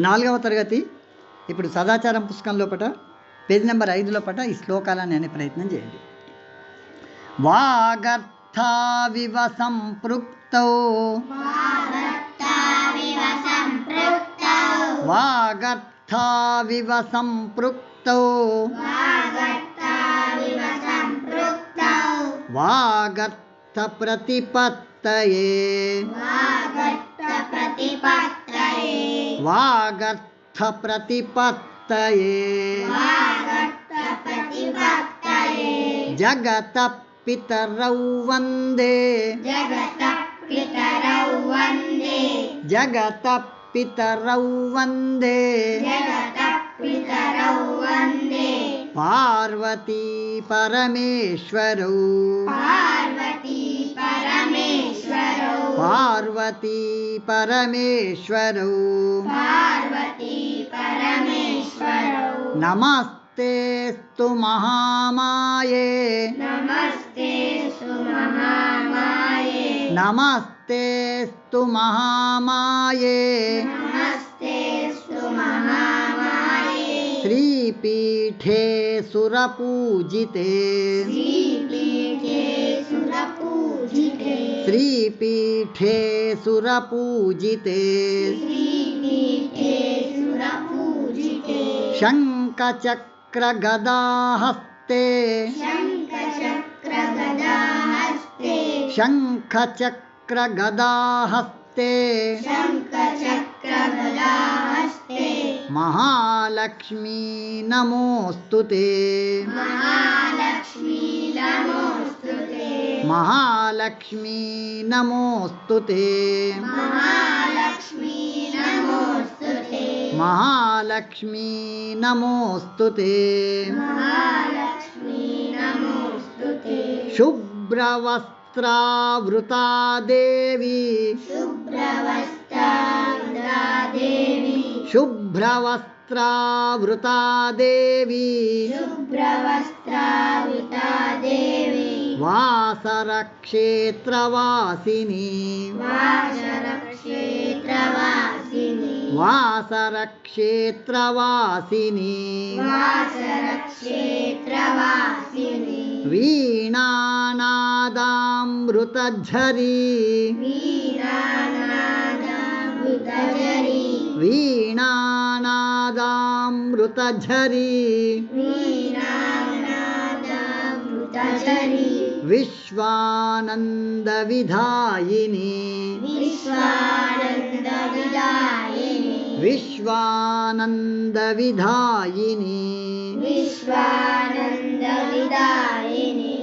నాలుగవ తరగతి. ఇప్పుడు సదాచారం పుస్తకం లోపట పేజీ నెంబర్ ఐదు లోపట ఈ శ్లోకాలని అనే ప్రయత్నం చేయండి. వాగర్థావివ సంపృక్తౌ వాగర్థావివ సంపృక్తౌ వాగర్థ ప్రతిపత్తయే वागर्थप्रतिपत्तये जगतः पितरौ वन्दे। पार्वती परमेश्वरौ। पार्वती परमेश्वरौ। नमस्ते स्तु नमस्तेस्तु महामाये। नमस्तेस्तु महामाये। नमस्तेस्तु महामाये। नमस्तेस्तु महामाये। श्रीपीठे सुरपूजिते। श्रीपीठे सुरपूजिते। श्रीपी मीठे सुरा पूजिते। शंक चक्र गदा हस्ते शंख चक्र गदा हस्ते महालक्ष्मी नमोस्तुते महालक्ष्मी नमोस्तुते महा महालक्ष्मी नमोऽस्तु ते। महालक्ष्मी नमोऽस्तु ते। शुभ्रवस्त्रावृता देवी शुभ्रवस्त्रावृता देवी शुभ्रवस्त्रावृता देवी वा వాసరక్షేత్రవాసిని. వాసరక్షేత్రవాసిని. వీణానాదామృతఝరీ వీరానాదామృతజరి వీణానాదామృతఝరీ विश्वानन्दविधायिनी। विश्वानन्दविधायिनी। विश्वानन्दविधायिनी। विश्वानन्दविधायिनी।